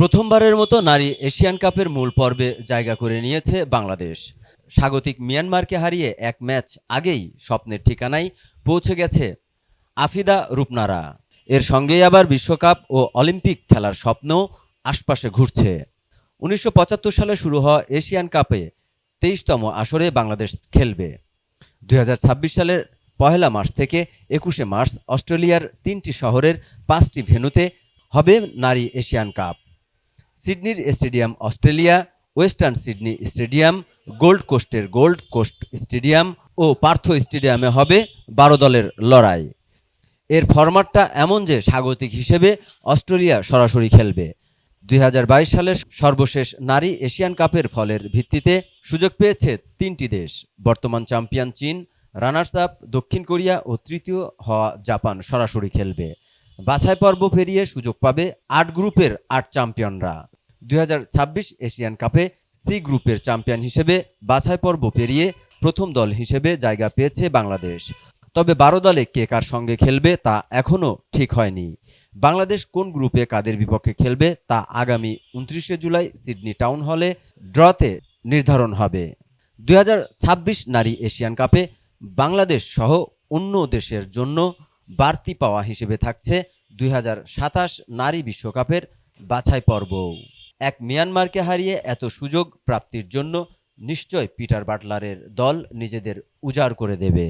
প্রথমবারের মতো নারী এশিয়ান কাপের মূল পর্বে জায়গা করে নিয়েছে বাংলাদেশ। স্বাগতিক মিয়ানমারকে হারিয়ে এক ম্যাচ আগেই স্বপ্নের ঠিকানায় পৌঁছে গেছে আফিদা রূপনারা। এর সঙ্গেই আবার বিশ্বকাপ ও অলিম্পিক খেলার স্বপ্ন আশপাশে ঘুরছে। উনিশশো পঁচাত্তর সালে শুরু হওয়া এশিয়ান কাপে তেইশতম আসরে বাংলাদেশ খেলবে। দু হাজার ছাব্বিশ সালের পহেলা মার্চ থেকে একুশে মার্চ অস্ট্রেলিয়ার তিনটি শহরের পাঁচটি ভেন্যুতে হবে নারী Asian cup. সিডনির Stadium Australia, Western Sydney Stadium, Gold কোস্টের Gold Coast stadium ও পার্থ স্টেডিয়ামে হবে বারো দলের লড়াই। এর ফরম্যাটটা এমন যে স্বাগতিক হিসেবে অস্ট্রেলিয়া সরাসরি খেলবে। দুই হাজার বাইশ সালের সর্বশেষ নারী এশিয়ান কাপের ফলের ভিত্তিতে সুযোগ পেয়েছে তিনটি দেশ। বর্তমান চ্যাম্পিয়ন চীন রানার্স আপ দক্ষিণ কোরিয়া ও তৃতীয় হওয়া জাপান সরাসরি খেলবে। বাছাই পর্ব পেরিয়ে সুযোগ পাবে আট গ্রুপের আট চ্যাম্পিয়নরা। দুই হাজার ছাব্বিশ এশিয়ান কাপে সি গ্রুপের চ্যাম্পিয়ন হিসেবে বাছাই পর্ব পেরিয়ে প্রথম দল হিসেবে জায়গা পেয়েছে বাংলাদেশ। তবে বারো দলে কে কার সঙ্গে খেলবে তা এখনও ঠিক হয়নি। বাংলাদেশ কোন গ্রুপে কাদের বিপক্ষে খেলবে তা আগামী উনত্রিশে জুলাই সিডনি টাউন হলে ড্রতে নির্ধারণ হবে। দুই হাজার ছাব্বিশ নারী এশিয়ান কাপে বাংলাদেশ সহ অন্য দেশের জন্য বাড়তি পাওয়া হিসেবে থাকছে দুই হাজার সাতাশ নারী বিশ্বকাপের বাছাই পর্ব এক মিয়ানমারকে হারিয়ে এত সুযোগ প্রাপ্তির জন্য নিশ্চয় পিটার বাটলারের দল নিজেদের উজাড় করে দেবে।